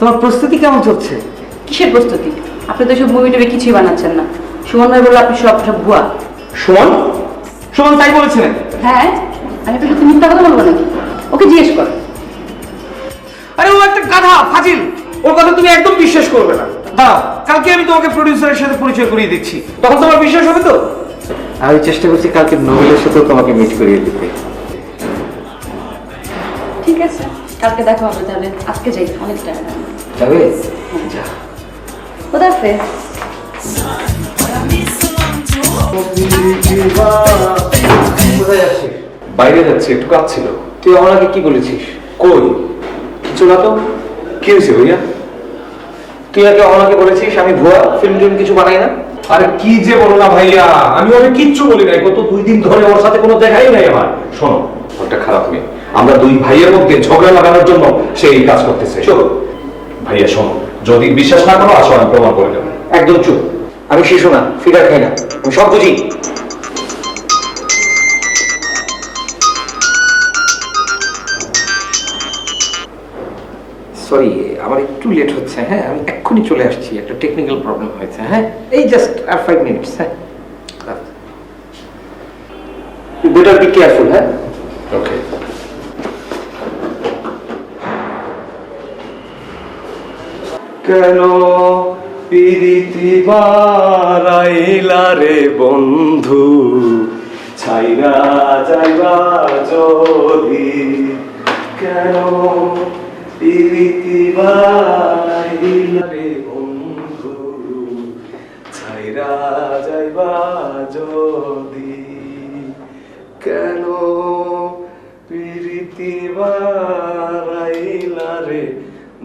তোমার প্রস্তুতি কেমন চলছে? কিসের প্রস্তুতি? আপনি তো সব মুভি টুভি কিছুই বানাচ্ছেন না। সুমন ভাই বলল আপনি সব সব ভুয়া। সুমন? সুমন তাই বলেছে নাকি হ্যাঁ। আমি আপনার সাথে মিথ্যা কথা বলব নাকি? ওকে জিজ্ঞেস কর। আরে ও একটা গাধা ফাজিল। ওর কথা তুমি একদম বিশ্বাস করবে না। দাঁড়াও কালকে আমি তোমাকে প্রডিউসারের সাথে পরিচয় করিয়ে দিচ্ছি। তখন তোমার বিশ্বাস হবে তো? আমি চেষ্টা করছি কালকে নোবেলের সাথেও তোমাকে মিট করিয়ে দিতে। ঠিক আছে। কালকে দেখা হবে তাহলে। আজকে যাই অনেক টাইম যাবে? যা। হাফেজ। কোথায় বাইরে যাচ্ছে একটু কাজ ছিল তুই আমাকে কি বলেছিস? কই? কিছু না তো? কি হয়েছে ভাইয়া? তুই আগে আমাকে বলেছিস আমি ভুয়া ফিল্ম টিম কিছু বানাই না? আরে কি যে বলো না ভাইয়া? আমি ওকে কিচ্ছু বলি নাই। গত দুই দিন ধরে ওর সাথে কোনো দেখাই নাই আমার। শোনো ওটা খারাপ মেয়ে। আমরা দুই ভাইয়ের মধ্যে ঝগড়া লাগানোর জন্য সে এই কাজ করতেছে। চলো ভাইয়া শোনো যদি বিশ্বাস না করো আসো আমি প্রমাণ করে দেবো। একদম চুপ। আমি শিশু না ফিগার খাই না। আমি সব বুঝি। সরি আমার একটু লেট হচ্ছে হ্যাঁ? আমি এক্ষুনি চলে আসছি একটা টেকনিক্যাল প্রবলেম হয়েছে হ্যাঁ? এই জাস্ট আর ফাইভ মিনিটস হ্যাঁ? বেটার বি কেয়ারফুল হ্যাঁ? ওকে কেন পিরিতি বারাইলা রে বন্ধু? ছাইরা যাইবা যদি কেন পিরিতি বারাইলা রে বন্ধু? ছাইরা যাইবা যদি কেন পিরিতি বা